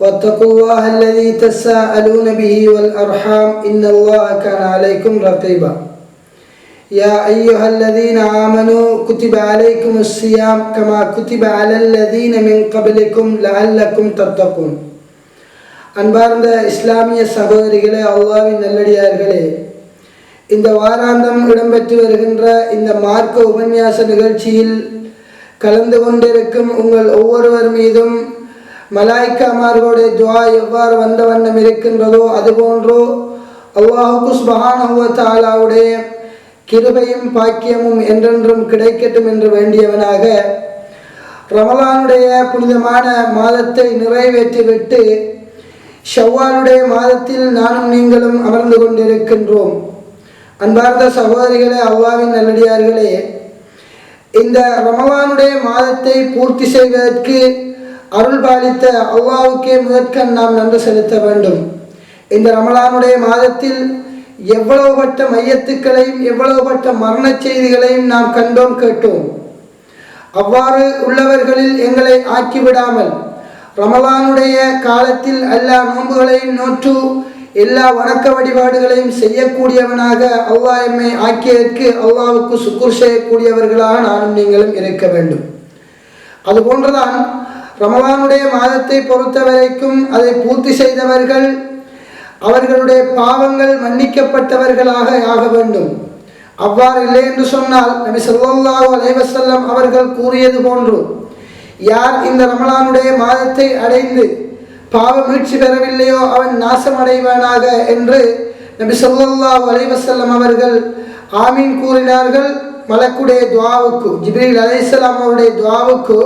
واتقوا الله الذي تساءلون به والأرحام إن الله كان عليكم رقيبا يا أيها الذين آمنوا كتب عليكم الصيام كما كتب على الذين من قبلكم لعلكم تتقون அன்பார்ந்த இஸ்லாமிய சகோதரிகளே அல்லாவின் நல்லடியார்களே இந்த வாராந்தம் இடம்பெற்று வருகின்ற இந்த மார்க்க உபன்யாச நிகழ்ச்சியில் கலந்து கொண்டிருக்கும் உங்கள் ஒவ்வொருவர் மீதும் மலாய்க்காமார்களுடைய துவா எவ்வாறு வந்த வண்ணம் இருக்கின்றதோ அதுபோன்றோ அல்லாஹுக்கு சுபஹானஹுவத்தாலாவுடைய கிருபையும் பாக்கியமும் என்றென்றும் கிடைக்கட்டும் என்று வேண்டியவனாக ரமலானுடைய புனிதமான மாதத்தை நிறைவேற்றிவிட்டு ஷவ்வாலுடைய மாதத்தில் நானும் நீங்களும் அமர்ந்து கொண்டிருக்கின்றோம். அன்பார்ந்த சகோதரிகளே அல்லாவின் நல்லடியார்களே இந்த ரமலானுடைய மாதத்தை பூர்த்தி செய்வதற்கு அருள் பாலித்த அவ்வாவுக்கே முதற்கண் நாம் நன்றி செலுத்த வேண்டும். இந்த ரமலானுடைய மாதத்தில் எவ்வளவு பட்ட மையத்துக்களையும் எவ்வளவு பட்ட மரண செய்திகளையும் நாம் கண்டோம் கேட்டோம். அவ்வாறு உள்ளவர்களில் எங்களை ஆக்கிவிடாமல் ரமலானுடைய காலத்தில் எல்லா நோன்புகளையும் நோற்று எல்லா வணக்க வழிபாடுகளையும் செய்யக்கூடியவனாக அவ்வா எம்மை ஆக்கியதற்கு அவ்வாவுக்கு சுக்குர் செய்யக்கூடியவர்களாக நானும் நீங்களும் இருக்க வேண்டும். அதுபோன்றுதான் ரமலானுடைய மாதத்தை பொறுத்த வரைக்கும் அதை பூர்த்தி செய்தவர்கள் அவர்களுடைய பாவங்கள் மன்னிக்கப்பட்டவர்களாக ஆக வேண்டும். அவ்வாறு இல்லை என்று சொன்னால் நபி சொல்லாஹு அலைவசல்லம் அவர்கள் கூறியது போன்று யார் இந்த ரமலானுடைய மாதத்தை அடைந்து பாவ மீட்சி பெறவில்லையோ அவன் நாசமடைவானாக என்று நபி சொல்லாஹு அலைவசல்லம் அவர்கள் ஆமீன் கூறினார்கள். மலக்குடைய துவாவுக்கு ஜிப்ரீல் அலைசலாம் அவருடைய துவாவுக்கு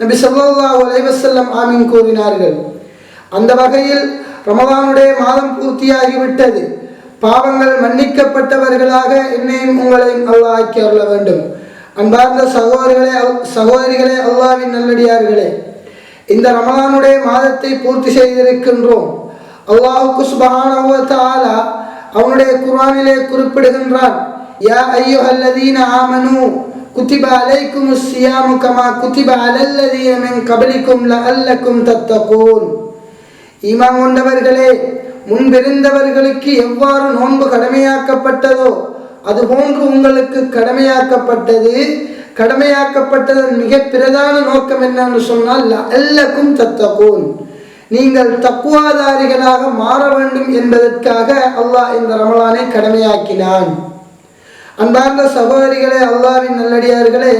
நபி சொல்லா அலைவசல்லம் ஆமீன் கூறினார்கள். அந்த வகையில் ரமதானுடைய மாதம் பூர்த்தியாகிவிட்டது. பாவங்கள் மன்னிக்கப்பட்டவர்களாக என்னையும் உங்களையும் அல்லாஹ் ஆக்கி அருள வேண்டும். அன்பார்ந்த சகோதரிகளே சகோதரிகளே அல்லாவின் நல்லடியார்களே இந்த ரமலானுடைய மாதத்தை பூர்த்தி செய்திருக்கின்றோம். அல்லாஹுக்கு சுபான அவனுடைய குரானிலே குறிப்பிடுகின்றான் யா ஐயோ அல்லதீன ஆமனு குத்திப அலைக்கும் சியாமு கமா குத்திப அலல்லதீன மின் கபலிக்கும் லஅல்லக்கும் தத்தகூன் ஈமான் கொண்டவர்களே முன்பிருந்தவர்களுக்கு எவ்வாறு நோன்பு கடமையாக்கப்பட்டதோ அதுபோன்று உங்களுக்கு கடமையாக்கப்பட்டது. கடமையாக்கப்பட்டதன் மிக பிரதான நோக்கம் என்னன்னு சொன்னால் அல்லக்கும் தத்தகோன். நீங்கள் தக்குவாதாரிகளாக மாற வேண்டும் என்பதற்காக அல்லாஹ் இந்த ரமலானை கடமையாக்கினான். அன்பார்ந்த சகோதரிகளே அல்லாவின் நல்லடியார்களே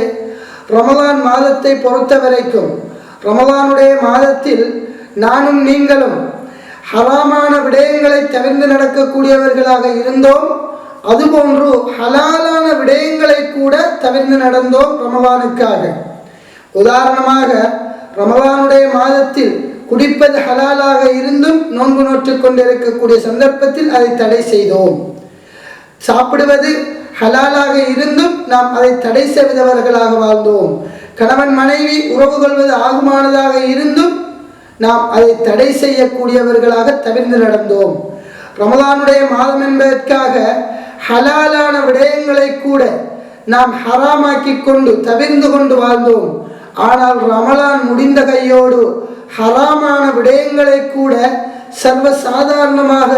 ரமலான் மாதத்தை பொறுத்த வரைக்கும் ரமலானுடைய மாதத்தில் நானும் நீங்களும் ஹராமான விடயங்களை தவிர்த்து நடக்கக்கூடியவர்களாக இருந்தோம். அதுபோன்று ஹலாலான விடயங்களை கூட தவிர்த்து நடந்தோம் ரமலானுக்காக. உதாரணமாக ரமலானுடைய மாதத்தில் குடிப்பது ஹலாலாக இருந்தும் நோன்பு நோற்றுக் கொண்டிருக்கக்கூடிய சந்தர்ப்பத்தில் அதை தடை செய்தோம். சாப்பிடுவது ஹலாலாக இருந்தும் நாம் அதை தடை செய்தவர்களாக வாழ்ந்தோம். கணவன் மனைவி உறவு கொள்வது ஆகுமானதாக இருந்தும் நாம் அதை தடை செய்யக்கூடியவர்களாக தவிர்த்து நடந்தோம். ரமலானுடைய மாதம் என்பதற்காக ஹலாலான விடயங்களை கூட நாம் ஹராமாக்கி கொண்டு தவிர்ந்து கொண்டு வாழ்ந்தோம். ஆனால் ரமலான் முடிந்த கையோடு ஹராமான விடயங்களை கூட சர்வ சாதாரணமாக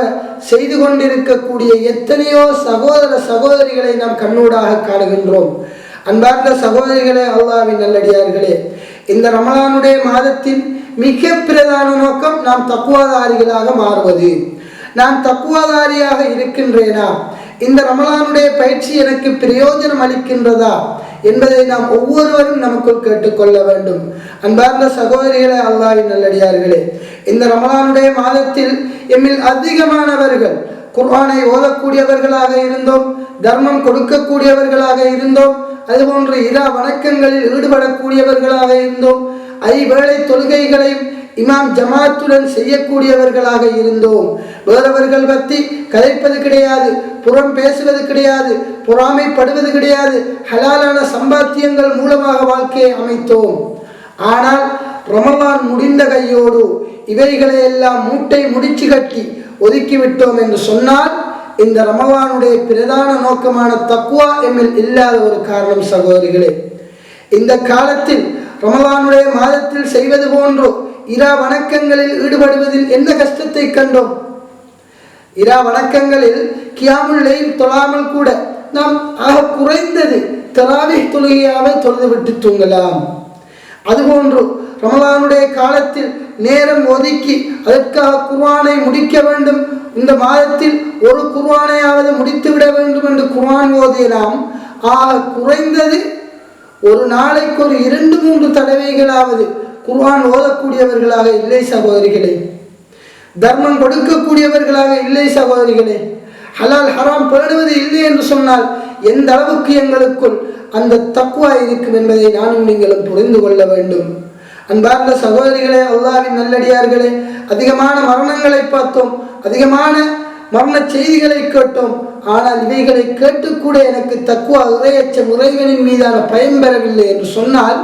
செய்து கொண்டிருக்கக்கூடிய எத்தனையோ சகோதர சகோதரிகளை நாம் கண்ணூடாக காணுகின்றோம். அன்பார்ந்த சகோதரிகளே அல்லாவின் நல்லடியார்களே இந்த ரமலானுடைய மாதத்தின் மிக பிரதான நோக்கம் நாம் தக்குவாதாரிகளாக மாறுவது. நான் தக்குவாதாரியாக இருக்கின்றேனா? இந்த ரமலானுடைய பயிற்சி எனக்கு பிரயோஜனம் அளிக்கின்றதா? என்பதை நாம் ஒவ்வொருவரும் நமக்குள் கேட்டுக்கொள்ள வேண்டும். அன்பார்ந்த சகோதரிகளே அல்லாவின் நல்லடியார்களே இந்த ரமலானுடைய மாதத்தில் எம்மில் அதிகமானவர்கள் குர்ஆனை ஓதக்கூடியவர்களாக இருந்தோம் தர்மம் கொடுக்கக்கூடியவர்களாக இருந்தோம் அதுபோன்று இரா வணக்கங்களில் ஈடுபடக்கூடியவர்களாக இருந்தோம் ஐவேளை தொழுகைகளையும் இமாம் ஜமாத்துடன் செய்யக்கூடியவர்களாக இருந்தோம். வேறவர்கள் பற்றி கதைப்பது கிடையாது புறம் பேசுவது கிடையாது பொறாமைப்படுவது கிடையாது ஹலாலான சம்பாத்தியங்கள் மூலமாக வாழ்க்கையை அமைத்தோம். ஆனால் ரமலான் முடிந்த கையோடு இவைகளை எல்லாம் மூட்டை முடிச்சு கட்டி ஒதுக்கிவிட்டோம் என்று சொன்னால் இந்த ரமவானுடைய பிரதான நோக்கமான தக்குவா எம்மில் இல்லாத ஒரு காரணம் சகோதரிகளே. இந்த காலத்தில் ரமலானுடைய மாதத்தில் செய்வது போன்றோ இரா வணக்கங்களில் ஈடுபடுவதில் என்ன கஷ்டத்தை கண்டோம்? இரா வணக்கங்களில் கியாமுல்லையில் தொழாமல் கூட நாம் ஆக குறைந்தது தராவி தொழுகையாவை தொழுதுவிட்டு தூங்கலாம். அதுபோன்று ரமலானுடைய காலத்தில் நேரம் ஒதுக்கி அதற்காக குர்வானை முடிக்க வேண்டும். இந்த மாதத்தில் ஒரு குர்ஆனையாவது முடித்துவிட வேண்டும் என்று குர்வான் ஓதியலாம். ஆக குறைந்தது ஒரு நாளைக்கு ஒரு இரண்டு மூன்று தடவைகளாவது குர்ஆன் ஓதக்கூடியவர்களாக இல்லை சகோதரிகளே. தர்மம் கொடுக்கக்கூடியவர்களாக இல்லை சகோதரிகளே. ஹலால் ஹராம் பேணுவது இல்லை என்று சொன்னால் எந்த அளவுக்கு எங்களுக்குள் அந்த தக்குவா இருக்கும் என்பதை நானும் நீங்களும் புரிந்து கொள்ள வேண்டும். அன்பார்ந்த சகோதரிகளே அல்லாவின் நல்லடியார்களே அதிகமான மரணங்களை பார்த்தோம் அதிகமான மரண செய்திகளை கேட்டோம் ஆனால் இவைகளை கேட்டுக்கூட எனக்கு தக்குவா இறையச்சம் முறைகளின் மீதான பயன் பெறவில்லை என்று சொன்னால்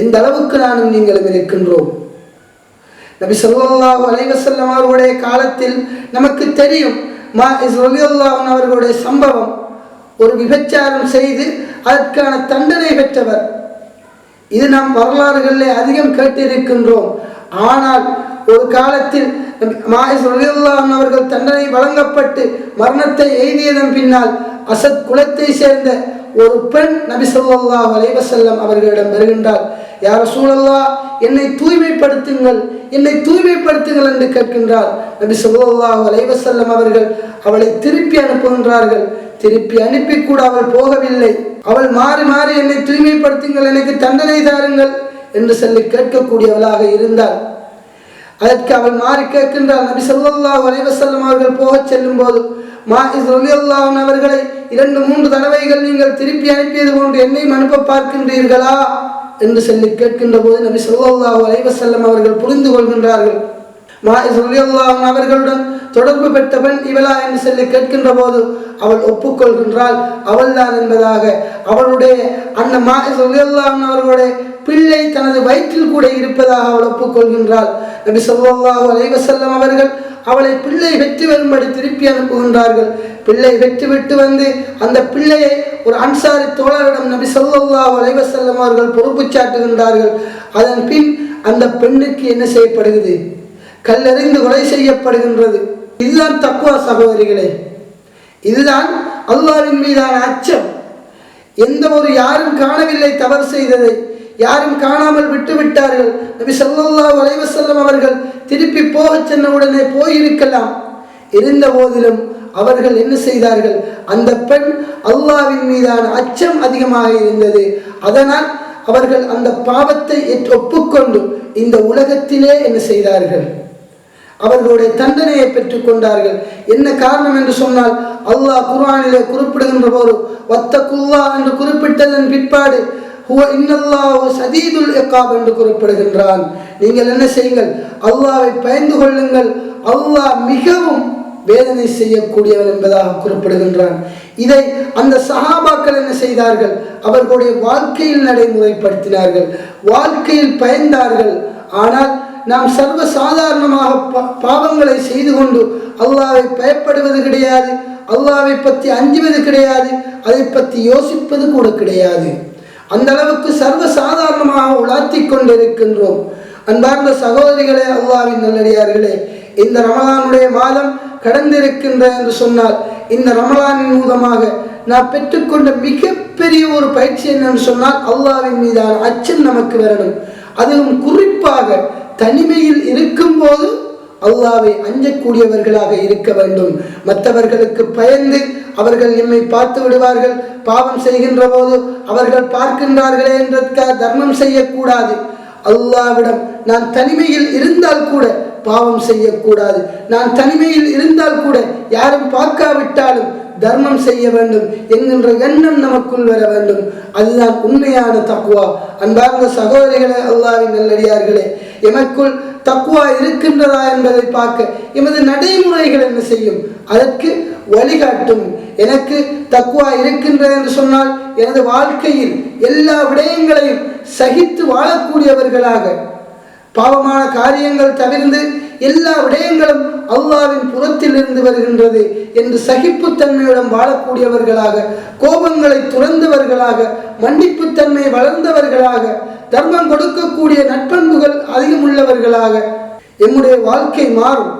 எந்த அளவுக்கு நானும் நீங்களும் இருக்கின்றோம்? நபி ஸல்லல்லாஹு அலைவசல்லம் அவர்களுடைய காலத்தில் நமக்கு தெரியும் மா ரலியல்லாஹு அவர்களுடைய சம்பவம். ஒரு விபச்சாரம் செய்து அதற்கான தண்டனை பெற்றவர். இது நாம் வரலாறுகளில் அதிகம் கேட்டிருக்கின்றோம். ஆனால் ஒரு காலத்தில் மாயிஸ் அவர்கள் தண்டனை வழங்கப்பட்டு மரணத்தை எய்தியதன் பின்னால் அசத் குலத்தை சேர்ந்த ஒரு பெண் நபி ஸல்லல்லாஹு அலைஹி அவர்களிடம் வருகின்றார் யார் சூழல்லா என்னை தூய்மைப்படுத்துங்கள் என்னை தூய்மைப்படுத்துங்கள் என்று கேட்கின்றார் நபி ஸல்லல்லாஹு வலைவசல்லம் அவர்கள் அவளை திருப்பி அனுப்புகின்றார்கள். திருப்பி அனுப்பி கூட அவள் போகவில்லை. அவள் மாறி மாறி என்னை தூய்மைப்படுத்துங்கள் எனக்கு தண்டனை தாருங்கள் என்று சொல்லி கேட்கக்கூடியவளாக இருந்தாள். அதற்கு அவள் மாறி கேட்கின்றாள். நபி ஸல்லல்லாஹு வலைவசல்லம் அவர்கள் போகச் செல்லும் போது மாஇஸ் ரலியல்லாஹு அவர்களை இரண்டு மூன்று தடவைகள் நீங்கள் திருப்பி அனுப்பியது போன்று என்னையும் அனுப்ப பார்க்கின்றீர்களா? என்று சொல்லி கேட்கின்ற போது நபி ஸல்லல்லாஹு அலைவசல்லம் அவர்கள் புரிந்து கொள்கின்றார்கள். மாஇஸ் அவர்களுடன் தொடர்பு பெற்றவன் இவளா என்று சொல்லி கேட்கின்ற போது அவள் ஒப்புக்கொள்கின்றாள். அவள்தான் என்பதாக அவளுடைய அந்த மாஇஸ் ரலியல்லாஹு அவர்களுடைய பிள்ளை தனது வயிற்றில் கூட இருப்பதாக அவள் ஒப்புக்கொள்கின்றாள். நபி சொல்லாஹு அலைவசல்லம் அவர்கள் அவளை பிள்ளை வெற்றி வரும்படி திருப்பி அனுப்புகின்றார்கள். பிள்ளை வெற்றி விட்டு வந்து அந்த பிள்ளையை ஒரு அன்சாரி தோழரிடம் நபி சொல்லாஹு அலைவசல்லம் அவர்கள் பொறுப்பு சாட்டுகின்றார்கள். அதன் பின் அந்த பெண்ணுக்கு என்ன செய்யப்படுகிறது? கல்லறிந்து கொலை செய்யப்படுகின்றது. இதுதான் தக்குவா சகோதரிகளே. இதுதான் அல்லாவின் மீதான அச்சம். எந்த ஒரு யாரும் காணவில்லை தவறு செய்ததை. யாரும் காணாமல் விட்டு விட்டார்கள் நபி ஸல்லல்லாஹு வலைவசல்லம் அவர்கள் திருப்பி போகச் சென்ற உடனே போயிருக்கலாம். இருந்த போதிலும் அவர்கள் என்ன செய்தார்கள்? அந்த பெண் அல்லாவின் மீதான அச்சம் அதிகமாக இருந்தது. அதனால் அவர்கள் அந்த பாவத்தை ஒப்புக்கொண்டு இந்த உலகத்திலே என்ன செய்தார்கள்? அவர்களுடைய தண்டனையை பெற்றுக் கொண்டார்கள். என்ன காரணம் என்று சொன்னால் அல்லாஹ் குர்ஆனிலே குறிப்பிடுகின்ற போது வத்தகுல்லா என்று குறிப்பிட்டதன் பிற்பாடு ஹுவ இன்னல்லாஹு சதீதுல் இக்காப் என்று குறிப்பிடுகின்றான். நீங்கள் என்ன செய்யுங்கள்? அல்லாவை பயந்து கொள்ளுங்கள். அல்லாஹ் மிகவும் வேதனை செய்யக்கூடியவன் என்பதாக குறிப்பிடுகின்றான். இதை அந்த சஹாபாக்கள் என்ன செய்தார்கள்? அவர்களுடைய வாழ்க்கையில் நடைமுறைப்படுத்தினார்கள். வாழ்க்கையில் பயந்தார்கள். ஆனால் நாம் சர்வ சாதாரணமாக பா- பாவங்களை செய்து கொண்டு அல்லாவை பயப்படுவது கிடையாது. அல்லாவை பற்றி அஞ்சுவது கிடையாது. அதை பற்றி யோசிப்பது கூட கிடையாது. அந்த அளவுக்கு சர்வ சாதாரணமாக உலாத்தி கொண்டிருக்கின்றோம். அன்பார்ந்த சகோதரிகளே அல்லாவின் நல்லடியார்களே இந்த ரமலானுடைய மாதம் கடந்திருக்கின்ற என்று சொன்னால் இந்த ரமலானின் மூலமாக நான் பெற்றுக்கொண்ட மிகப்பெரிய ஒரு பயிற்சி என்னன்னு சொன்னால் அல்லாவின் மீதான அச்சம் நமக்கு வரணும். அதுவும் குறிப்பாக தனிமையில் இருக்கும்போது அல்லாவை அஞ்சக்கூடியவர்களாக இருக்க வேண்டும். மற்றவர்களுக்கு பயந்து அவர்கள் எம்மை பார்த்து விடுவார்கள். பாவம் செய்கின்ற போது அவர்கள் பார்க்கின்றார்களே என்றதுக்காக தர்மம் செய்யக்கூடாது. அல்லாவிடம் நான் தனிமையில் இருந்தால் கூட பாவம் செய்யக்கூடாது. நான் தனிமையில் இருந்தால் கூட யாரும் பார்க்காவிட்டாலும் தர்மம் செய்ய வேண்டும். என்கின்ற எண்ணம் நமக்குள் வர வேண்டும். அதுதான் உண்மையான தக்குவா அன்பார்ந்த சகோதரிகளே அல்லாவின் நல்லடியார்களே எமக்குள் தக்குவா இருக்கின்றதா என்பதை பார்க்க எமது நடைமுறைகள் என்ன செய்யும்? அதற்கு வழிகாட்டும். எனக்கு தக்குவா இருக்கின்றது என்று சொன்னால் எனது வாழ்க்கையில் எல்லா விடயங்களையும் சகித்து வாழக்கூடியவர்களாக பாவமான காரியங்கள் தவிர்ந்து எல்லா விடயங்களும் அல்லாவின் புறத்தில் இருந்து வருகின்றது என்று சகிப்புத்தன்மையுடன் வாழக்கூடியவர்களாக கோபங்களை துறந்தவர்களாக மன்னிப்புத்தன்மை வளர்ந்தவர்களாக தர்மம் கொடுக்கக்கூடிய நட்பண்புகள் அதிகம் உள்ளவர்களாக எம்முடைய வாழ்க்கை மாறும்.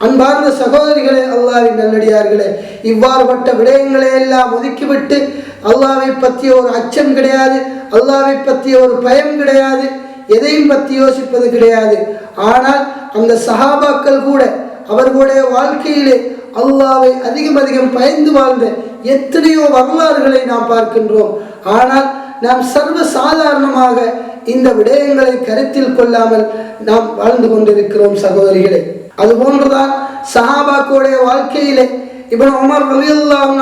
அன்பார்ந்த சகோதரிகளே அல்லாவின் நல்லடியார்களே இவ்வாறுபட்ட விடயங்களை எல்லாம் ஒதுக்கிவிட்டு அல்லாவை பற்றிய ஒரு அச்சம் கிடையாது அல்லாவை பற்றிய ஒரு பயம் கிடையாது எதையும் பற்றி யோசிப்பது கிடையாது. ஆனால் அந்த சஹாபாக்கள் கூட அவர்களுடைய வாழ்க்கையிலே அல்லாவை அதிகம் அதிகம் பயந்து வாழ்ந்த எத்தனையோ வரலாறுகளை நாம் பார்க்கின்றோம். ஆனால் நாம் சர்வ சாதாரணமாக இந்த விடயங்களை கருத்தில் கொள்ளாமல் நாம் வாழ்ந்து கொண்டிருக்கிறோம் சகோதரிகளே. அதுபோன்றுதான் சஹாபாக்களுடைய வாழ்க்கையிலே இவன் உமர்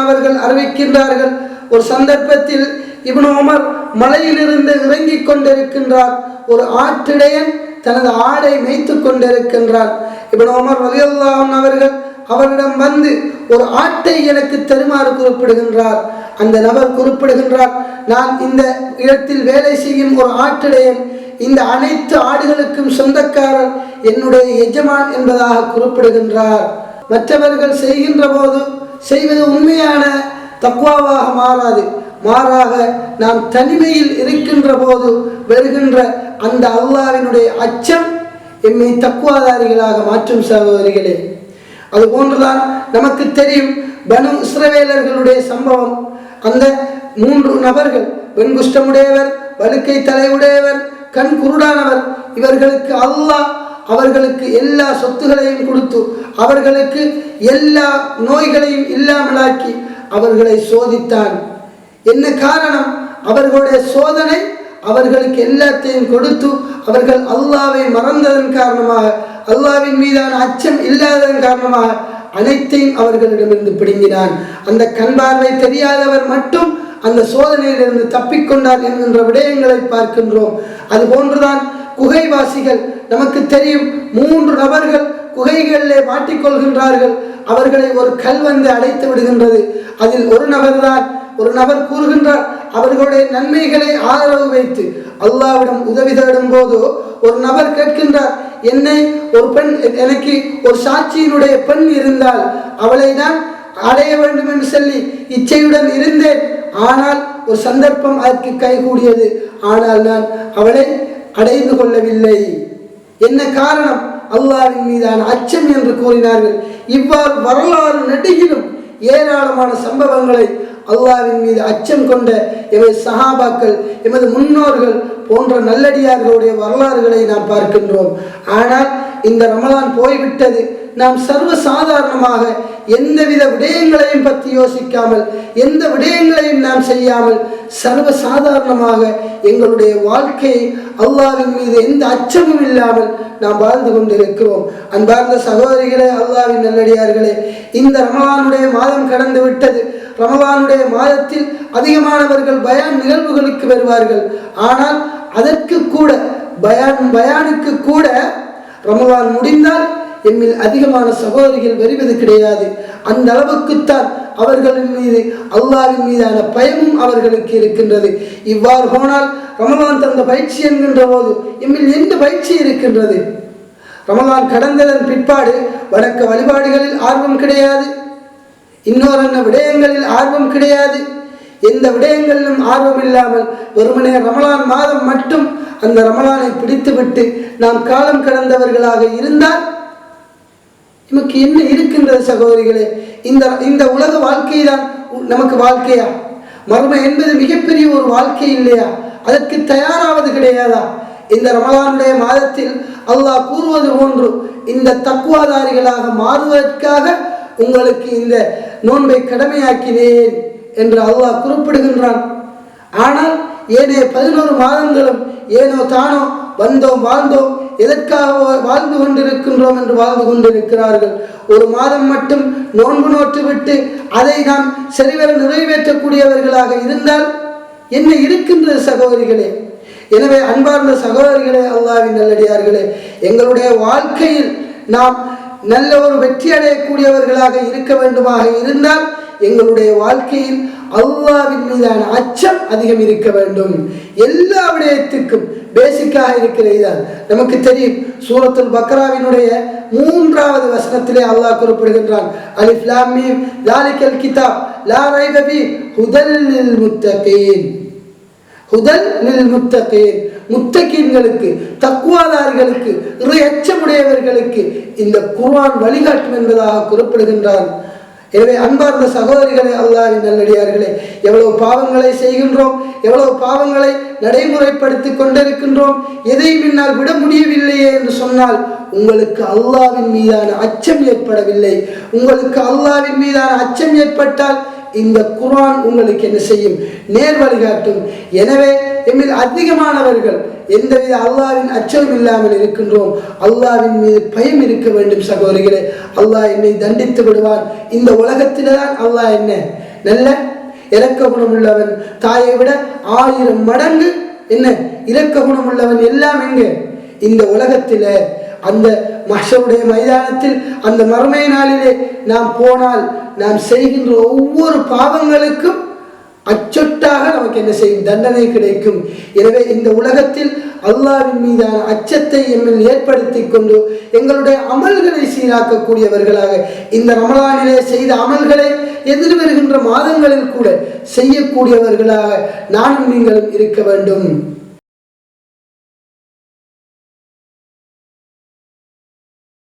அவர்கள் அறிவிக்கின்றார்கள். ஒரு சந்தர்ப்பத்தில் இவன் உமர் மலையிலிருந்து இறங்கிக் கொண்டிருக்கின்றார். ஒரு ஆற்றிடையன் தனது ஆடை மேய்த்து கொண்டிருக்கின்றார். இவன் உமர் ரலியல்லாஹு அவர்கள் அவரிடம் வந்து ஒரு ஆட்டை எனக்கு தருமாறு குறிப்பிடுகின்றார். அந்த நபர் குறிப்பிடுகின்றார் நான் இந்த இடத்தில் வேலை செய்யும் ஒரு ஆட்டிடையன் இந்த அனைத்து ஆடுகளுக்கும் சொந்தக்காரர் என்னுடைய எஜமான் என்பதாக குறிப்பிடுகின்றார். மற்றவர்கள் செய்கின்ற போது செய்வது உண்மையான தக்குவாவாக மாறாது. மாறாக நாம் தனிமையில் இருக்கின்ற போது வருகின்ற அந்த அல்லாவினுடைய அச்சம் எம்மை தக்குவாதாரிகளாக மாற்றும் சகோதரிகளே. அதுபோன்றுதான் நமக்கு தெரியும் பனு இஸ்ரவேலர்களுடைய சம்பவம். அந்த மூன்று நபர்கள் வெண்குஷ்டமுடையவர் வலுக்கை தலையுடையவர் கண் குருடானவர் இவர்களுக்கு அல்லாஹ் அவர்களுக்கு எல்லா சொத்துகளையும் கொடுத்து அவர்களுக்கு எல்லா நோய்களையும் இல்லாமலாக்கி அவர்களை சோதித்தான். என்ன காரணம்? அவர்களுடைய சோதனை அவர்களுக்கு எல்லாத்தையும் கொடுத்து அவர்கள் அல்லாவை மறந்ததன் காரணமாக அல்லாவின் மீதான அச்சம் இல்லாததன் காரணமாக அனைத்தையும் அவர்களிடமிருந்து பிடுங்கினான். அந்த கண் பார்வை தெரியாதவர் மட்டும் அந்த சோதனையிலிருந்து தப்பிக்கொண்டார் என்கின்ற விடயங்களை பார்க்கின்றோம். அது போன்றுதான் குகைவாசிகள் நமக்கு தெரியும் மூன்று நபர்கள் குகைகளிலே மாட்டிக்கொள்கின்றார்கள். அவர்களை ஒரு கல் வந்து அடைத்து விடுகின்றது. அதில் ஒரு நபர்தான் ஒரு நபர் கூறுகின்றார் அவர்களுடைய நன்மைகளை ஆதரவு வைத்து அல்லாவிடம் உதவி தேடும் போது ஒரு நபர் கேட்கின்றார் என்னை ஒரு பெண் எனக்கு ஒரு சாட்சியினுடைய பெண் இருந்தால் அவளை நான் அடைய வேண்டும் என்று சொல்லி இச்சையுடன் இருந்தேன். ஆனால் ஒரு சந்தர்ப்பம் அதற்கு கைகூடியது. ஆனால் நான் அவளை அடைந்து கொள்ளவில்லை. என்ன காரணம்? அல்லாவின் மீதான அச்சம் என்று கூறினார்கள். இவ்வாறு வரலாறு நெடுகிலும் ஏராளமான சம்பவங்களை அல்லாவின் மீது அச்சம் கொண்ட எமது சஹாபாக்கள் எமது முன்னோர்கள் போன்ற நல்லடியார்களுடைய வரலாறுகளை நாம் பார்க்கின்றோம். ஆனால் இந்த ரமலான் போய்விட்டது. நாம் சர்வ சாதாரணமாக எந்தவித விடயங்களையும் பற்றி யோசிக்காமல் எந்த விடயங்களையும் நாம் செய்யாமல் சர்வ சாதாரணமாக எங்களுடைய வாழ்க்கையை அல்லாவின் மீது எந்த அச்சமும் இல்லாமல் நாம் வாழ்ந்து கொண்டிருக்கிறோம். அன்பார்ந்த சகோதரிகளே அல்லாவின் நல்லடியார்களே இந்த ரமலானுடைய மாதம் கடந்து விட்டது. ரமவானுடைய மாதத்தில் அதிகமானவர்கள் பயான் நிகழ்வுகளுக்கு வருவார்கள். ஆனால் அதற்கு கூட பயான் பயானுக்கு கூட ரமவான் முடிந்தால் எம்மில் அதிகமான சகோதரிகள் வருவது கிடையாது. அந்த அளவுக்குத்தான் அவர்களின் மீது அல்லாவின் மீதான பயமும் அவர்களுக்கு இருக்கின்றது. இவ்வாறு போனால் ரமலான் தந்த பயிற்சி என்கின்ற போது எம்மில் எந்த பயிற்சி இருக்கின்றது. ரமலான் கடந்ததன் பிற்பாடு வணக்க வழிபாடுகளில் ஆர்வம் கிடையாது. இன்னொரு விடயங்களில் ஆர்வம் கிடையாது. எந்த விடயங்களிலும் ஆர்வம் இல்லாமல் வெறுமனே ரமலான் மாதம் மட்டும் அந்த ரமலானை பிடித்துவிட்டு நாம் காலம் கடந்தவர்களாக இருந்தால் நமக்கு என்ன இருக்கின்றது சகோதரிகளே? இந்த இந்த உலக வாழ்க்கை தான் நமக்கு வாழ்க்கையா? மர்மம் என்பது மிகப்பெரிய ஒரு வாழ்க்கை இல்லையா? அதற்கு தயாராவது கிடையாதா? இந்த ரமலானுடைய மாதத்தில் அல்லாஹ் கூறுவது போன்று இந்த தக்குவாதாரிகளாக மாறுவதற்காக உங்களுக்கு இந்த நோன்பை கடமையாக்கினேன் என்று அல்லாஹ் குறிப்பிடுகின்றான். ஆனால் ஏனைய பதினோரு மாதங்களும் ஏனோ தானோ வந்தோம் வாழ்ந்தோம் எதற்காக வாழ்ந்து கொண்டிருக்கின்றோம் என்று வாழ்ந்து கொண்டிருக்கிறார்கள். ஒரு மாதம் மட்டும் நோன்பு நோற்று விட்டு அதை நாம் சரிவர நிறைவேற்றக்கூடியவர்களாக இருந்தால் என்ன இருக்கின்றது சகோதரிகளே? எனவே அன்பார்ந்த சகோதரிகளே அல்லாவின் நல்லடியார்களே எங்களுடைய வாழ்க்கையில் நாம் நல்ல ஒரு வெற்றி அடையக்கூடியவர்களாக இருக்க வேண்டுமாக இருந்தால் எங்களுடைய வாழ்க்கையில் அல்லாவின் மீதான அச்சம் அதிகம் இருக்க வேண்டும். எல்லா விடயத்துக்கும் பேசிக்காக இருக்கிற இதுதான் நமக்கு தெரியும் சூரத்துல் பக்ராவினுடைய மூன்றாவது வசனத்திலே அல்லாஹ் குறிப்பிடுகின்றான் அலிஃப் லாம் லாலிக்கல் கிதாப் லா ஹுதல் நில் முத்தகீன் ஹுதல் முத்தகீன் முத்தகீன்களுக்கு தக்குவாதாரிகளுக்கு இறை அச்சமுடையவர்களுக்கு இந்த குர்ஆன் வழிகாட்டும் என்பதாக குறிப்பிடுகின்றான். எனவே அன்பார்ந்த சகோதரிகளே அல்லாவின் நல்லடியார்களே எவ்வளவு பாவங்களை செய்கின்றோம் எவ்வளவு பாவங்களை நடைமுறைப்படுத்தி கொண்டிருக்கின்றோம் எதை பின்னால் விட முடியவில்லையே என்று சொன்னால் உங்களுக்கு அல்லாவின் மீதான அச்சம் ஏற்படவில்லை. உங்களுக்கு அல்லாவின் மீதான அச்சம் ஏற்பட்டால் இந்த குர்ஆன் உங்களுக்கு என்ன செய்யும்? நேர் வழிகாட்டும் எனவே எம்மில் அதிகமானவர்கள் எந்தவித அல்லாவின் அச்சம் இல்லாமல் இருக்கின்றோம். அல்லாவின் மீது பயம் இருக்க வேண்டும் சகோதரிகளே. அல்லாஹ் என்னை தண்டித்து விடுவான். இந்த உலகத்தில்தான் அல்லாஹ் என்ன? நல்ல இரக்க குணமுள்ளவன் தாயை விட ஆயிரம் மடங்கு என்ன? இரக்க குணமுள்ளவன் எல்லாம் எங்கே? இந்த உலகத்தில். அந்த மஷருடைய மைதானத்தில் அந்த மறுமை நாளிலே நாம் போனால் நாம் செய்கின்ற ஒவ்வொரு பாவங்களுக்கும் அச்சொட்டாக நமக்கு என்ன செய்யும்? தண்டனை கிடைக்கும். எனவே இந்த உலகத்தில் அல்லாவின் மீதான அச்சத்தை எம்மில் ஏற்படுத்தி கொண்டு எங்களுடைய அமல்களை சீராக்கக்கூடியவர்களாக இந்த ரமலானிலே செய்த அமல்களை எதிர்வருகின்ற மாதங்களில் கூட செய்யக்கூடியவர்களாக நானும் நீங்களும் இருக்க வேண்டும்.